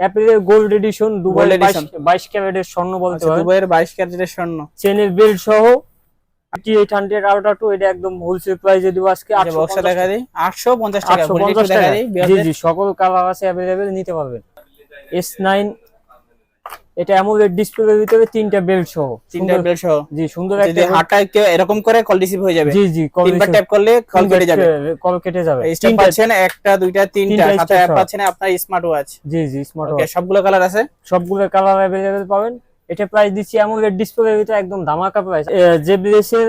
অ্যাপেলের gold edition Dubai Gold edition। বাইশ ক্যারেটের স্বর্ণ বলতে হয়। দুবাইয়ের বাইশ ক্যারেটের স্বর্ণ। চেনের বেল্ট সহ T eight hundred ultra two এটা একদম হোলসেল প্রাইসে দিব আজকে। আটশো বক্সটা দেখা দিই। আটশো পঞ্চাশ টাকা পঞ্চাশ দেখা টাকা। জি জি সকল কালার আছে অ্যাভেলেবেল নিতে পারবেন। এস নাইন এটা অ্যামোলেড ডিসপ্লের ভিতরে তিনটা বেল্ট সহ। তিনটা বেল্ট সহ। জি সুন্দর একটা হাতটা কেউ এরকম করে কল রিসিভ হয়ে যাবে। জি জি তিনবার ট্যাপ করলে কল কেটে যাবে। কল কেটে যাবে। স্টেপ পাচ্ছেন একটা দুইটা তিনটা। সাথে অ্যাপ পাচ্ছেন আপনার স্মার্ট ওয়াচ জি জি স্মার্ট ওকে সবগুলো কালার আছে? সবগুলো কালার অ্যাভেলেবেল পাবেন। এটা প্রাইস দিচ্ছি অ্যামোলেড ডিসপ্লের ভিতরে একদম ধামাকা প্রাইস জেবিএসের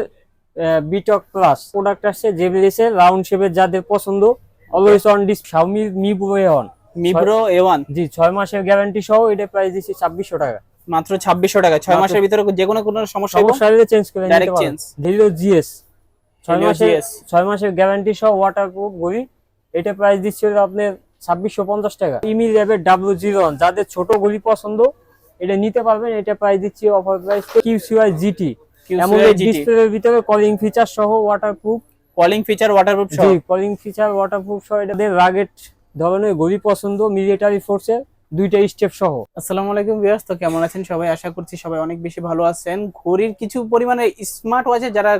বিটক প্লাস প্রোডাক্ট আসছে জেবিএসের রাউন্ড শেপের যাদের পছন্দ always on display Xiaomi Mi pro on Mi pro A one জি ছয় মাসের গ্যারান্টি সহ এটা প্রাইস দিচ্ছি ছাব্বিশশো টাকা। মাত্র ছাব্বিশশো টাকা। ছয় মাসের ভিতরে যে কোনো কোনো সমস্যা সমস্যা হলে চেঞ্জ করে Direct পারেন change। জিএস ছয় মাসের ছয় মাসের গ্যারান্টি সহ ওয়াটারপ্রুফ ঘড়ি। এটা প্রাইস দিচ্ছে আপনার ছাব্বিশশো পঞ্চাশ টাকা। ইমি র্যাবের ডাব্লু জিরো যাদের ছোট ঘড়ি পছন্দ এটা নিতে পারবেন। এটা প্রাইস দিচ্ছি অফার প্রাইস কিউসিআই জিটি এমন ডিসপ্লের ভিতরে কলিং ফিচার সহ ওয়াটারপ্রুফ কলিং ফিচার ওয়াটারপ্রুফ জি কলিং ফিচার ওয়াটারপ্রুফ সহ। এটা রাগেট ধরনের গরিব পছন্দ মিলিটারি ফোর্সের দুইটা স্টেপ সহ। আসসালামু আলাইকুম বিয়াস তো কেমন আছেন? সবাই আশা করছি সবাই অনেক বেশি ভালো আছেন। ঘড়ির কিছু পরিমাণে স্মার্ট ওয়াচে যারা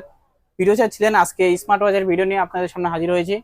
ভিডিও চাচ্ছিলেন, আজকে স্মার্ট ওয়াচের ভিডিও নিয়ে আপনাদের সামনে হাজির হয়েছে।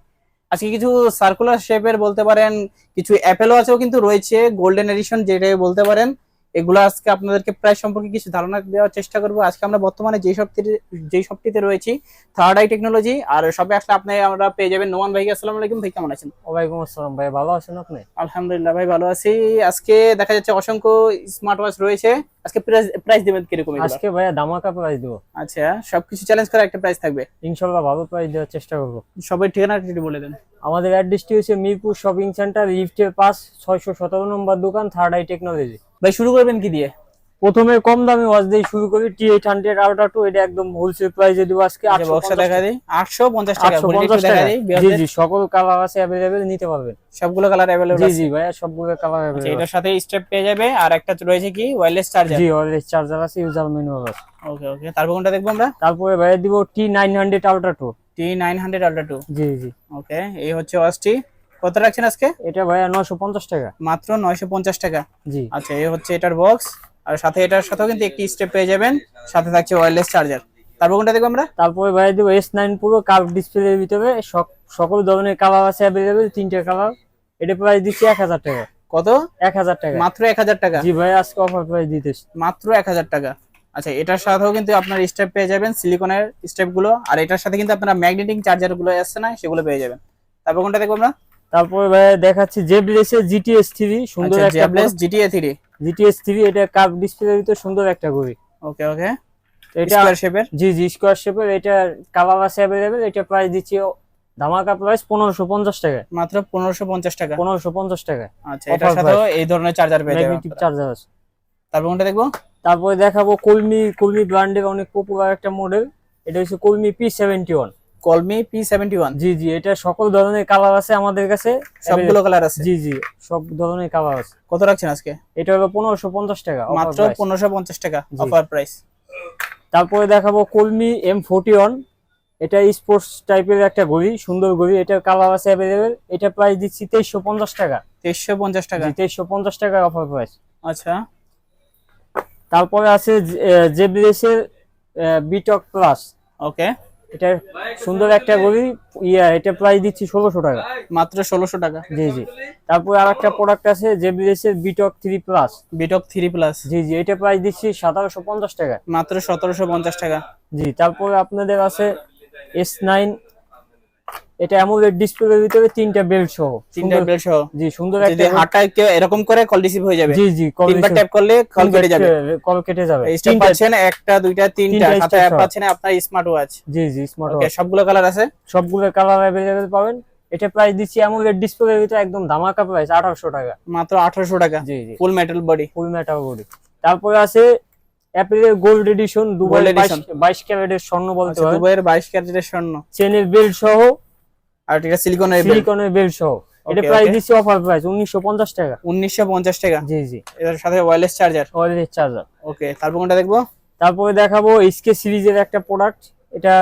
আজকে কিছু সার্কুলার শেপের বলতে পারেন, কিছু অ্যাপেল ওয়াচও কিন্তু রয়েছে গোল্ডেন এডিশন যেটাই বলতে পারেন। এগুলো আজকে আপনাদেরকে প্রায় সম্পর্কে কিছু ধারণা দেওয়ার চেষ্টা করব। আজকে আমরা বর্তমানে যেই সবটিতে যেই সবটিতে রয়েছি থার্ড আই টেকনোলজি আর সবে আসলে আপনি আমরা পেয়ে যাবেন নোমান ভাই। আসসালামু আলাইকুম ভাই কেমন আছেন? ওয়ালাইকুম আসসালাম ভাই ভালো আছেন আপনি? আলহামদুলিল্লাহ ভাই ভালো আছি। আজকে দেখা যাচ্ছে অসংখ্য স্মার্ট ওয়াচ রয়েছে। আজকে প্রাইস প্রাইস দেবেন কীরকম আজকে ভাইয়া ধামাকা প্রাইস দেবো। আচ্ছা সবকিছু চ্যালেঞ্জ করে একটা প্রাইস থাকবে? ইনশাআল্লাহ ভালো প্রাইস দেওয়ার চেষ্টা করব। সবাই ঠিকানা যদি বলে দেন। আমাদের অ্যাড্রেসটি হচ্ছে মিরপুর শপিং সেন্টার লিফটের পাস ছয়শো সতেরো নম্বর দোকান থার্ড আই টেকনোলজি ভাই শুরু করবেন কি দিয়ে? প্রথমে কম দামে ওয়াচ দিয়ে শুরু করি T eight hundred ultra two এটা একদম হোলসেল প্রাইসে দিব আজকে বক্সটা দেখা দিই আটশো পঞ্চাশ টাকা আটশো জি জি সকল কালার আছে অ্যাভেলেবেল নিতে পারবেন। সবগুলো কালার অ্যাভেলেবল জি জি ভাইয়া সবগুলো কালার আচ্ছা, অ্যাভেলেবেল এটার সাথে স্টেপ পেয়ে যাবে আর একটা রয়েছে কি ওয়্যারলেস চার্জার জি ওয়ারলেস চার্জার আছে ইউজার ম্যানুয়াল আছে। ওকে ওকে তারপর কোনটা দেখব আমরা? তারপরে ভাইয়া দিব T nine hundred ultra two T nine hundred ultra two জি জি। ওকে এই হচ্ছে ওয়াচটি কত রাখছেন আজকে? এটা ভাইয়া নশো পঞ্চাশ টাকা। মাত্র নয়শো পঞ্চাশ টাকা। জি। আচ্ছা এই হচ্ছে এটার বক্স আর সাথে এটার সাথেও কিন্তু একটি স্টেপ পেয়ে যাবেন। সাথে থাকছে ওয়্যারলেস চার্জার তারপর কোনটা দেখব আমরা? তারপরে ভাই দিব এস নাইন পুরো কার্ভ ডিসপ্লের ভিতরে সক- সকল ধরনের কালার আছে অ্যাভেলেবেল তিনটে কালার এটা প্রাইস দিচ্ছি এক হাজার টাকা। কত? এক হাজার টাকা। মাত্র এক হাজার টাকা? জি ভাই আজকে অফার প্রাইস দিতেছি। মাত্র এক হাজার টাকা। আচ্ছা এটার সাথেও কিন্তু আপনার স্টেপ পেয়ে যাবেন সিলিকনের স্টেপগুলো। আর এটার সাথে কিন্তু আপনারা ম্যাগনেটিক চার্জারগুলো আসছে না সেগুলো পেয়ে যাবেন। তারপর কোনটা দেখব আমরা? তারপরে ভাই দেখাচ্ছি জেব্লেসের জিটিএস থ্রি সুন্দর আচ্ছা একটা জিটিএ থ্রি জিটিএস থ্রি এটা কার্ভ ডিসপ্লের ভিতরে সুন্দর একটা ঘড়ি। ওকে ওকে এটা স্কয়ার শেপের জি জি স্কোয়ার শেপের এটা কালার আছে অ্যাভেলেবেল এটা প্রাইস দিচ্ছি ধামাকা প্রাইস পনেরোশো পঞ্চাশ টাকা। মাত্র পনেরোশো পঞ্চাশ টাকা? পনেরোশো পঞ্চাশ টাকা। আচ্ছা এটার সাথেও এই ধরনের চার্জার পেয়ে যাবেন ম্যাগনেটিক চার্জার আছে। তারপর কোনটা দেখব? তারপরে দেখাবো কলমি কলমি ব্র্যান্ডের অনেক পপুলার একটা মডেল এটা হচ্ছে Colmi P seventy one Colmi P seventy one জি জি এটা সকল ধরনের কালার আছে আমাদের কাছে। সবগুলো কালার আছে। জি জি সব ধরনের কালার আছে। কত রাখছেন আজকে? এটা হলো পনেরোশো পঞ্চাশ টাকা মাত্র পনেরোশো পঞ্চাশ টাকা অফার প্রাইস তারপরে দেখাবো কলমি এম ফোর্টি ওয়ান এটা স্পোর্টস টাইপের একটা ঘড়ি সুন্দর ঘড়ি এটার কালার আছে অ্যাভেলেবেল এটা প্রাইস দিচ্ছি তেইশশো পঞ্চাশ টাকা। তেইশশো পঞ্চাশ টাকা। তেইশশো পঞ্চাশ টাকা অফার প্রাইস আচ্ছা। তারপরে আছে জেবিএসের বিটক প্লাস ওকে এটা সুন্দর একটা ঘড়ি ইয়া এটা প্রাইস দিচ্ছি ষোলোশো টাকা। মাত্র ষোলোশো টাকা। জি জি। তারপরে আর একটা প্রোডাক্ট আছে যে বিদেশের বিটক থ্রি প্লাস বিটক থ্রি প্লাস জি জি এটা প্রাইস দিচ্ছি সতেরোশো পঞ্চাশ টাকা। মাত্র সতেরোশো পঞ্চাশ টাকা। জি তারপরে আপনাদের আছে এস নাইন এটা অ্যামোলেড ডিসপ্লের ভিতরে তিনটা বেল্ট সহ। তিনটা সুন্দর- বেল সহ। জি সুন্দর যদি একটা হাতটা কেউ এরকম করে কল রিসিভ হয়ে যাবে। জি জি কল তিনবার ট্যাপ করলে কল কেটে যাবে। কল কেটে যাবে। স্টেপ পাচ্ছেন একটা দুইটা তিনটা। সাথে অ্যাপ পাচ্ছেন আপনার স্মার্ট ওয়াচ জি জি স্মার্ট ওকে সবগুলো কালার আছে? সবগুলো কালার অ্যাভেলেবেল পাবেন। এটা প্রাইস দিচ্ছি অ্যামোলেড ডিসপ্লের ভিতরে একদম ধামাকা প্রাইস আঠারোশো টাকা। মাত্র আঠারোশো টাকা। জি জি। Full metal body full metal body তারপরে আছে অ্যাপেলের gold edition Dubai Gold edition। বাইশ ক্যারেটের স্বর্ণ বলতে আচ্ছা পারেন দুবাইয়ের বাইশ ক্যারেটের স্বর্ণ। চেনের বেল্ট সহ আর এটা সিলিকনের বেল সিলিকনের বেল্ট সহ। এটা প্রাইস. দিচ্ছি অফার প্রাইস উনিশশো পঞ্চাশ টাকা। উনিশশো পঞ্চাশ টাকা। জি জি। এটার সাথে wireless charger wireless charger okay তারপর কোনটা দেখব? তারপরে দেখাবো এসকে সিরিজের একটা প্রোডাক্ট এটা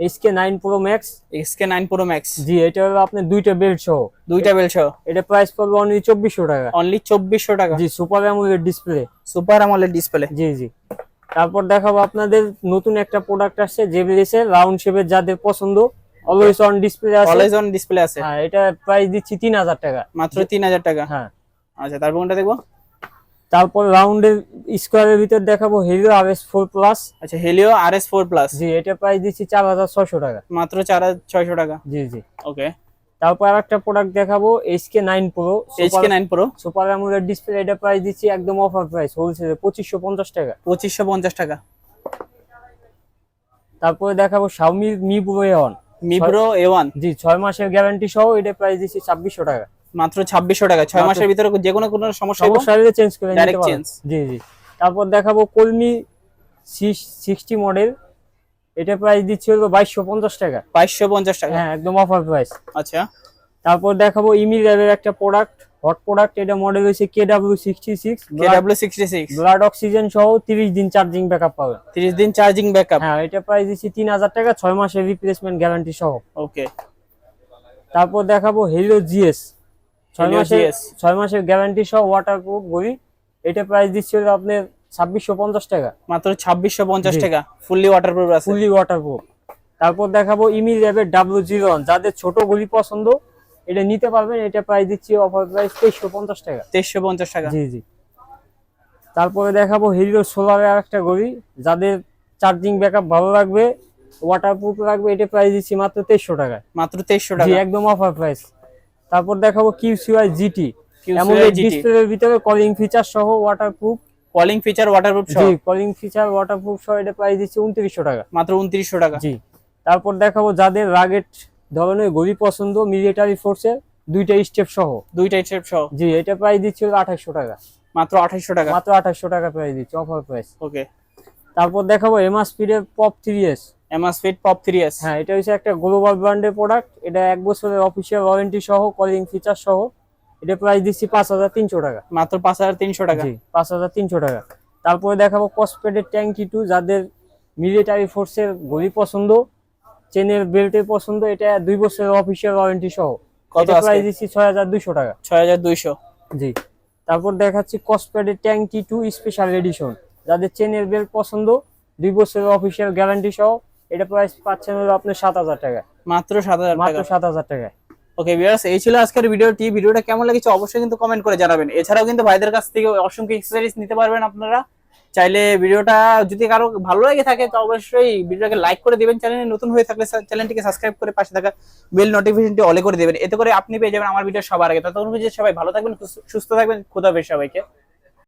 SK nine pro max XK nine pro max জি এটা হলো আপনার দুইটা বেল্ট সহ। দুইটা বেল সহ। এটা প্রাইস পড়বে অনলি চব্বিশশো টাকা। অনলি চব্বিশশো টাকা। জি সুপার অ্যামোলেড ডিসপ্লে সুপার আমলের ডিসপ্লে জি জি। তারপর দেখাবো আপনাদের নতুন একটা প্রোডাক্ট আসছে জেবিএস রাউন্ড শেপের যাদের পছন্দ। অলওয়েজ অন ডিসপ্লে আছে। অলওয়েজ অন ডিসপ্লে আছে। হ্যাঁ এটা প্রাইস দিচ্ছি তিন হাজার টাকা। মাত্র তিন হাজার টাকা? হ্যাঁ। আচ্ছা তারপর কোনটা দেখব? তারপর রাউন্ডের স্কোয়ারের ভিতর দেখাবো Haylou R S four plus আচ্ছা Haylou R S four plus জি এটা প্রাইস দিচ্ছি চার হাজার ছয়শো টাকা। মাত্র চার হাজার ছয়শো টাকা। জি জি। ওকে। তারপর আর একটা প্রোডাক্ট দেখাবো HK nine pro HK nine pro super AMOLED display এটা প্রাইস দিচ্ছি একদম অফার প্রাইস হোলসেলে পঁচিশশো পঞ্চাশ টাকা। পঁচিশশো পঞ্চাশ টাকা। তারপরে দেখাবো Xiaomi Mi pro on Mi pro A one জি ছয় মাসের গ্যারান্টি সহ এটা প্রাইস দিচ্ছি ছাব্বিশশো টাকা। মাত্র ছাব্বিশশো টাকা ছয় মাসের ভিতরে যে কোনো কোনো সমস্যা সমস্যা হলে চেঞ্জ করে ডাইরেক্ট চেঞ্জ জি জি। তারপর দেখাবো কলমি সিক্সটি মডেল এটা প্রাইস দিচ্ছি হলো বাইশশো পঞ্চাশ টাকা। বাইশশো পঞ্চাশ টাকা। হ্যাঁ একদম অফার প্রাইস আচ্ছা। তারপর দেখাবো ইমি ল্যাবের একটা প্রোডাক্ট হট প্রোডাক্ট এটা মডেল হয়েছে K W sixty six K W sixty six blood oxygen সহ তিরিশ দিন চার্জিং ব্যাকআপ পাবেন তিরিশ দিন চার্জিং ব্যাকআপ হ্যাঁ এটা প্রাইস দিচ্ছি তিন হাজার টাকা ছয় মাসের রিপ্লেসমেন্ট গ্যারান্টি সহ। ওকে তারপর দেখাবো হিরো জিএস ছয় মাসের ছয় মাসের গ্যারান্টি সহ ওয়াটার প্রুফ এটা প্রাইস দিচ্ছি হলো আপনার ছাব্বিশশো পঞ্চাশ টাকা। মাত্র ছাব্বিশশো পঞ্চাশ। টাকা। ফুললি ওয়াটারপ্রুফ আছে। ফুলি ওয়াটার প্রুফ তারপর দেখাবো ইমি ল্যাবের ডাব্লিউ জিরো যাদের ছোট ঘড়ি পছন্দ এটা নিতে পারবেন এটা প্রাইস দিচ্ছি অফার প্রাইস তেইশশো পঞ্চাশ টাকা। তেইশশো পঞ্চাশ টাকা। জি জি। তারপরে দেখাবো হিরো সোলারের একটা ঘড়ি যাদের চার্জিং ব্যাকআপ ভালো লাগবে ওয়াটারপ্রুফ লাগবে এটা প্রাইস দিচ্ছি মাত্র তেইশশো টাকা। মাত্র তেইশশো জি টাকা একদম অফার প্রাইস তারপর দেখাবো কিউ সিওয়াই জিটি GT ডিসপ্লের ভিতরে কলিং ফিচার সহ ওয়াটারপ্রুফ কলিং ফিচার ওয়াটারপ্রুফ সহ। জি কলিং ফিচার ওয়াটারপ্রুফ সহ এটা প্রাইস দিচ্ছি উনত্রিশশো টাকা। মাত্র উনত্রিশশো টাকা। জি। তারপর দেখাবো যাদের রাগেট ধরনের ঘড়ি পছন্দ মিলিটারি ফোর্সের দুইটা স্টেপ সহ। দুইটা স্টেপ সহ। জি এটা প্রাইস দিচ্ছি আঠাশশো টাকা। মাত্র আঠাইশশো টাকা। মাত্র আঠাশশো টাকা প্রাইস দিচ্ছি অফার প্রাইস ওকে তারপর দেখাবো এমা স্পিডের pop three S Amazfit pop three S হ্যাঁ এটা হচ্ছে একটা গ্লোবাল ব্র্যান্ডের প্রোডাক্ট এটা এক বছরের অফিসিয়াল ওয়ারেন্টি সহ কলিং ফিচার সহ। এটা প্রাইস দিচ্ছি পাঁচ হাজার তিনশো টাকা। মাত্র পাঁচ হাজার তিনশো টাকা। জি পাঁচ হাজার তিনশো টাকা। তারপরে দেখাবো কসপেডের ট্যাঙ্কি টু যাদের মিলিটারি ফোর্সের ঘড়ি পছন্দ। চেনের বেল্টের পছন্দ এটা দুই বছরের অফিসিয়াল ওয়ারেন্টি সহ। কত প্রাইস দিচ্ছি ছয় হাজার দুইশো টাকা। ছয় হাজার দুইশো। জি। তারপর দেখাচ্ছি কসপেডের ট্যাঙ্কি টু স্পেশাল এডিশন যাদের চেনের বেল্ট পছন্দ দুই বছরের অফিসিয়াল গ্যারান্টি সহ এটা প্রাইস পাচ্ছেন হলো আপনার সাত হাজার টাকা। মাত্র সাত হাজার মাত্র টাকা সাত হাজার টাকা। ওকে ভিউয়ার্স এই ছিল আজকের ভিডিওটি। ভিডিওটা কেমন লেগেছে অবশ্যই কিন্তু কমেন্ট করে জানাবেন। এছাড়াও কিন্তু ভাইদের কাছ থেকে অসংখ্য এক্সেসরিজ নিতে পারবেন আপনারা। চাইলে ভিডিওটা যদি কারও ভালো লাগে থাকে, তো অবশ্যই ভিডিওটাকে লাইক করে দেবেন। চ্যানেলে নতুন হয়ে থাকলে চ্যানেলটিকে সাবস্ক্রাইব করে পাশে থাকা বেল নোটিফিকেশনটি অলে করে দেবেন। এতে করে আপনি পেয়ে যাবেন আমার ভিডিও সবার আগে। ততক্ষণ সবাই ভালো থাকবেন, সুস্থ থাকবেন। খুদাবে সবাইকে।